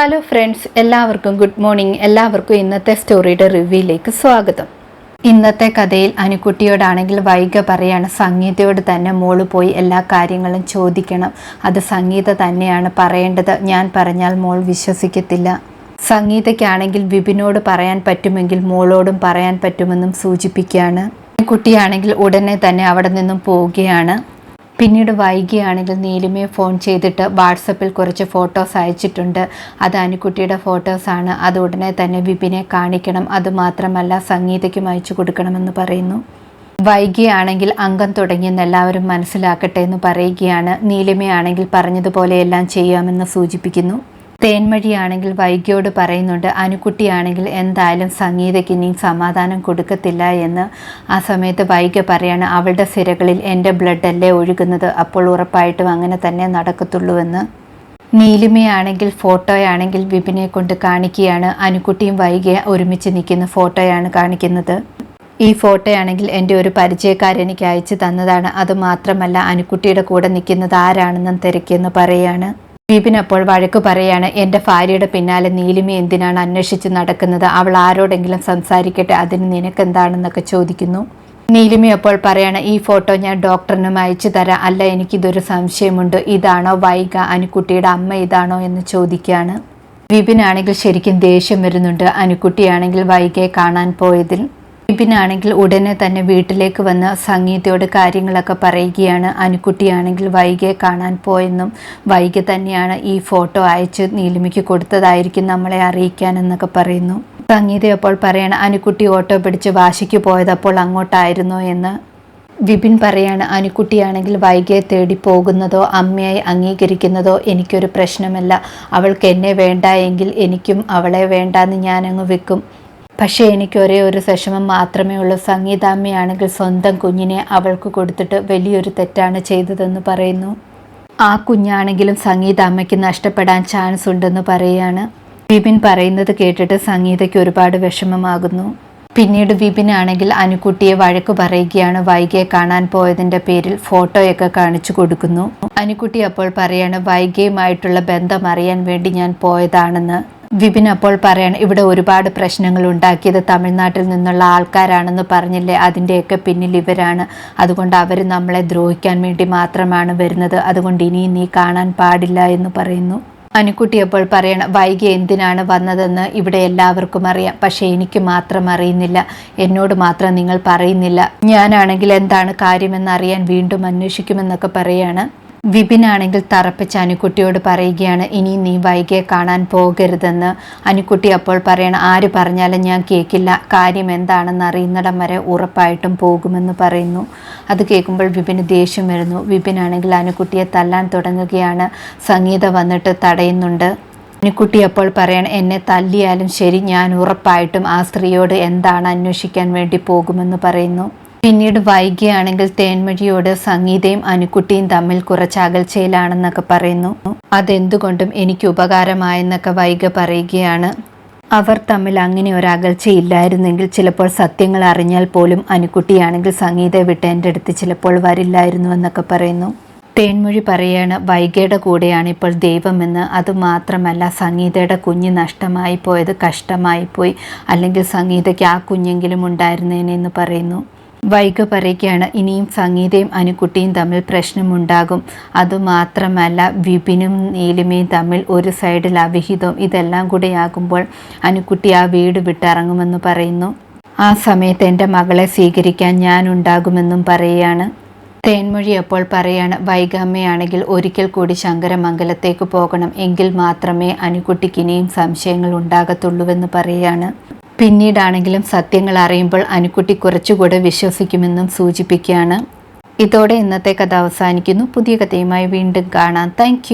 Hello friends എല്ലാവർക്കും good morning എല്ലാവർക്കും ഇന്നത്തെ സ്റ്റോറിയുടെ റിവ്യൂയിലേക്ക് സ്വാഗതം. ഇന്നത്തെ കഥയിൽ അനുക്കുട്ടിയോടാണെങ്കിൽ വൈക പറയാണ് സംഗീതയോട് തന്നെ മോൾ പോയി എല്ലാ കാര്യങ്ങളും ചോദിക്കണം. അത് സംഗീത തന്നെയാണ് പറയേണ്ടത്. ഞാൻ പറഞ്ഞാൽ മോൾ വിശ്വസിക്കത്തില്ല. സംഗീതയ്ക്കാണെങ്കിൽ വിപിനോട് പറയാൻ പറ്റുമെങ്കിൽ മോളോടും പറയാൻ പറ്റുമെന്നും സൂചിപ്പിക്കുകയാണ് കുട്ടിയാണെങ്കിൽ ഉടനെ തന്നെ അവിടെ നിന്നും പോവുകയാണ്. പിന്നീട് വൈകിയാണെങ്കിൽ നീലിമയെ ഫോൺ ചെയ്തിട്ട് വാട്സപ്പിൽ കുറച്ച് ഫോട്ടോസ് അയച്ചിട്ടുണ്ട്. അത് അനുക്കുട്ടിയുടെ ഫോട്ടോസാണ് അത് ഉടനെ തന്നെ വിപിനെ കാണിക്കണം. അതുമാത്രമല്ല സംഗീതയ്ക്കും അയച്ചു കൊടുക്കണമെന്ന് പറയുന്നു. വൈകിയാണെങ്കിൽ അംഗം തുടങ്ങിയെന്ന് എല്ലാവരും മനസ്സിലാക്കട്ടെ എന്ന് പറയുകയാണ്. നീലിമയാണെങ്കിൽ പറഞ്ഞതുപോലെയെല്ലാം ചെയ്യാമെന്ന് സൂചിപ്പിക്കുന്നു. തേൻമഴിയാണെങ്കിൽ വൈകിയോട് പറയുന്നുണ്ട് അനുക്കുട്ടിയാണെങ്കിൽ എന്തായാലും സംഗീതയ്ക്ക് ഇനിയും സമാധാനം കൊടുക്കത്തില്ല എന്ന്. ആ സമയത്ത് വൈക പറയാണ് അവളുടെ സിരകളിൽ എന്റെ ബ്ലഡ് അല്ലേ ഒഴുകുന്നത് അപ്പോൾ ഉറപ്പായിട്ടും അങ്ങനെ തന്നെ നടക്കത്തുള്ളൂവെന്ന് നീലിമയാണെങ്കിൽ ഫോട്ടോയാണെങ്കിൽ വിപിനെ കൊണ്ട് കാണിക്കുകയാണ് അനുക്കുട്ടിയും വൈകിയ ഒരുമിച്ച് നിൽക്കുന്ന ഫോട്ടോയാണ് കാണിക്കുന്നത്. ഈ ഫോട്ടോയാണെങ്കിൽ എന്റെ ഒരു പരിചയക്കാരൻ എനിക്ക് അയച്ചു തന്നതാണ് അതുമാത്രമല്ല അനുക്കുട്ടിയുടെ കൂടെ നിൽക്കുന്നത് ആരാണെന്നും തിരക്കിയെന്ന് പറയുകയാണ് വിപിൻ അപ്പോൾ വഴക്ക് പറയാണ് എന്റെ ഭാര്യയുടെ പിന്നാലെ നീലിമ എന്തിനാണ് അന്വേഷിച്ച് നടക്കുന്നത്? അവൾ ആരോടെങ്കിലും സംസാരിക്കട്ടെ അതിന് നിനക്കെന്താണെന്നൊക്കെ ചോദിക്കുന്നു. നീലിമി അപ്പോൾ പറയാണ് ഈ ഫോട്ടോ ഞാൻ ഡോക്ടറിനും അയച്ചു തരാം. അല്ല എനിക്കിതൊരു സംശയമുണ്ട്. ഇതാണോ വൈഗ? അനുക്കുട്ടിയുടെ അമ്മ ഇതാണോ എന്ന് ചോദിക്കുകയാണ് വിപിനാണെങ്കിൽ ശരിക്കും ദേഷ്യം വരുന്നുണ്ട്. അനുക്കുട്ടിയാണെങ്കിൽ വൈഗയെ കാണാൻ പോയതിൽ വിപിനാണെങ്കിൽ ഉടനെ തന്നെ വീട്ടിലേക്ക് വന്ന് സംഗീതയോട് കാര്യങ്ങളൊക്കെ പറയുകയാണ്. അനുക്കുട്ടിയാണെങ്കിൽ വൈകിയെ കാണാൻ പോയെന്നും വൈകി തന്നെയാണ് ഈ ഫോട്ടോ അയച്ച് നീലിമയ്ക്ക് കൊടുത്തതായിരിക്കും നമ്മളെ അറിയിക്കാൻ എന്നൊക്കെ പറയുന്നു. സംഗീത അപ്പോൾ പറയണം അനുക്കുട്ടി ഓട്ടോ പിടിച്ച് വാശിക്ക് പോയതപ്പോൾ അങ്ങോട്ടായിരുന്നു എന്ന്. വിപിൻ പറയാണ് അനുക്കുട്ടിയാണെങ്കിൽ വൈകിയെ തേടി പോകുന്നതോ അമ്മയായി അംഗീകരിക്കുന്നതോ എനിക്കൊരു പ്രശ്നമല്ല. അവൾക്ക് എന്നെ വേണ്ട എങ്കിൽ എനിക്കും അവളെ വേണ്ടാന്ന് ഞാനങ്ങ് വെക്കും. പക്ഷേ എനിക്ക് ഒരേ ഒരു വിഷമം മാത്രമേ ഉള്ളൂ. സംഗീതാമ്മയാണെങ്കിൽ സ്വന്തം കുഞ്ഞിനെ അവൾക്ക് കൊടുത്തിട്ട് വലിയൊരു തെറ്റാണ് ചെയ്തതെന്ന് പറയുന്നു. ആ കുഞ്ഞാണെങ്കിലും സംഗീത അമ്മയ്ക്ക് നഷ്ടപ്പെടാൻ ചാൻസ് ഉണ്ടെന്ന് പറയുകയാണ് വിപിൻ പറയുന്നത് കേട്ടിട്ട് സംഗീതയ്ക്ക് ഒരുപാട് വിഷമമാകുന്നു. പിന്നീട് വിപിനാണെങ്കിൽ അനുക്കുട്ടിയെ വഴക്ക് പറയുകയാണ് വൈഗയെ കാണാൻ പോയതിന്റെ പേരിൽ ഫോട്ടോയൊക്കെ കാണിച്ചു കൊടുക്കുന്നു. അനുക്കുട്ടി അപ്പോൾ പറയാണ് വൈകിയുമായിട്ടുള്ള ബന്ധം അറിയാൻ വേണ്ടി ഞാൻ പോയതാണെന്ന്. വിപിൻ അപ്പോൾ പറയാണ് ഇവിടെ ഒരുപാട് പ്രശ്നങ്ങൾ ഉണ്ടാക്കിയത് തമിഴ്നാട്ടിൽ നിന്നുള്ള ആൾക്കാരാണെന്ന് പറഞ്ഞില്ലേ? അതിന്റെയൊക്കെ പിന്നിൽ ഇവരാണ്. അതുകൊണ്ട് അവർ നമ്മളെ ദ്രോഹിക്കാൻ വേണ്ടി മാത്രമാണ് വരുന്നത്. അതുകൊണ്ട് ഇനിയും നീ കാണാൻ പാടില്ല എന്ന് പറയുന്നു. അനുക്കുട്ടി അപ്പോൾ പറയണം വൈകി എന്തിനാണ് വന്നതെന്ന് ഇവിടെ എല്ലാവർക്കും അറിയാം. പക്ഷേ എനിക്ക് മാത്രം അറിയുന്നില്ല. എന്നോട് മാത്രം നിങ്ങൾ പറയുന്നില്ല. ഞാനാണെങ്കിൽ എന്താണ് കാര്യമെന്ന് അറിയാൻ വീണ്ടും അന്വേഷിക്കുമെന്നൊക്കെ പറയാണ്. വിപിനാണെങ്കിൽ തറപ്പിച്ച് അനുക്കുട്ടിയോട് പറയുകയാണ് ഇനി നീ വൈകിയെ കാണാൻ പോകരുതെന്ന്. അനുക്കുട്ടി അപ്പോൾ പറയണം ആര് പറഞ്ഞാലും ഞാൻ കേൾക്കില്ല കാര്യം എന്താണെന്ന് അറിയുന്നിടം വരെ ഉറപ്പായിട്ടും പോകുമെന്ന് പറയുന്നു. അത് കേൾക്കുമ്പോൾ വിപിന് ദേഷ്യം വരുന്നു. വിപിനാണെങ്കിൽ അനുക്കുട്ടിയെ തല്ലാൻ തുടങ്ങുകയാണ്. സംഗീത വന്നിട്ട് തടയുന്നുണ്ട്. അനുക്കുട്ടി അപ്പോൾ പറയണം എന്നെ തല്ലിയാലും ശരി ഞാൻ ഉറപ്പായിട്ടും ആ സ്ത്രീയോട് എന്താണ് അന്വേഷിക്കാൻ വേണ്ടി പോകുമെന്ന് പറയുന്നു. പിന്നീട് വൈകിയാണെങ്കിൽ തേന്മഴിയോട് സംഗീതയും അനുക്കുട്ടിയും തമ്മിൽ കുറച്ച് അകൽച്ചയിലാണെന്നൊക്കെ പറയുന്നു. അതെന്തുകൊണ്ടും എനിക്ക് ഉപകാരമായെന്നൊക്കെ വൈക പറയുകയാണ്. അവർ തമ്മിൽ അങ്ങനെ ഒരു അകൽച്ചയില്ലായിരുന്നെങ്കിൽ ചിലപ്പോൾ സത്യങ്ങൾ അറിഞ്ഞാൽ പോലും അനുക്കുട്ടിയാണെങ്കിൽ സംഗീത വിട്ട് എന്റെ അടുത്ത് ചിലപ്പോൾ വരില്ലായിരുന്നു എന്നൊക്കെ പറയുന്നു. തേൻമൊഴി പറയാണ് വൈകയുടെ കൂടെയാണ് ഇപ്പോൾ ദൈവമെന്ന് അതുമാത്രമല്ല സംഗീതയുടെ കുഞ്ഞ് നഷ്ടമായി പോയത് കഷ്ടമായി പോയി അല്ലെങ്കിൽ സംഗീതയ്ക്ക് ആ കുഞ്ഞെങ്കിലും ഉണ്ടായിരുന്നേനെന്ന് പറയുന്നു. വൈക പറയുകയാണ്. ഇനിയും സംഗീതയും അനുക്കുട്ടിയും തമ്മിൽ പ്രശ്നമുണ്ടാകും. അതുമാത്രമല്ല വിപിനും നീലിമയും തമ്മിൽ ഒരു സൈഡിൽ അവിഹിതവും ഇതെല്ലാം കൂടെ ആകുമ്പോൾ അനുക്കുട്ടി ആ വീട് വിട്ടിറങ്ങുമെന്ന് പറയുന്നു. ആ സമയത്ത് എന്റെ മകളെ സ്വീകരിക്കാൻ ഞാൻ ഉണ്ടാകുമെന്നും പറയുകയാണ്. തേൻമൊഴി അപ്പോൾ പറയാണ് വൈകാമ്മയാണെങ്കിൽ ഒരിക്കൽ കൂടി ശങ്കരമംഗലത്തേക്ക് പോകണം. എങ്കിൽ മാത്രമേ അനുകുട്ടിക്ക് ഇനിയും സംശയങ്ങൾ ഉണ്ടാകത്തുള്ളൂവെന്ന് പറയുകയാണ് പിന്നീടാണെങ്കിലും സത്യങ്ങൾ അറിയുമ്പോൾ അനുക്കുട്ടി കുറച്ചുകൂടെ വിശ്വസിക്കുമെന്നും സൂചിപ്പിക്കുകയാണ്. ഇതോടെ ഇന്നത്തെ കഥ അവസാനിക്കുന്നു. പുതിയ കഥയുമായി വീണ്ടും കാണാം. താങ്ക്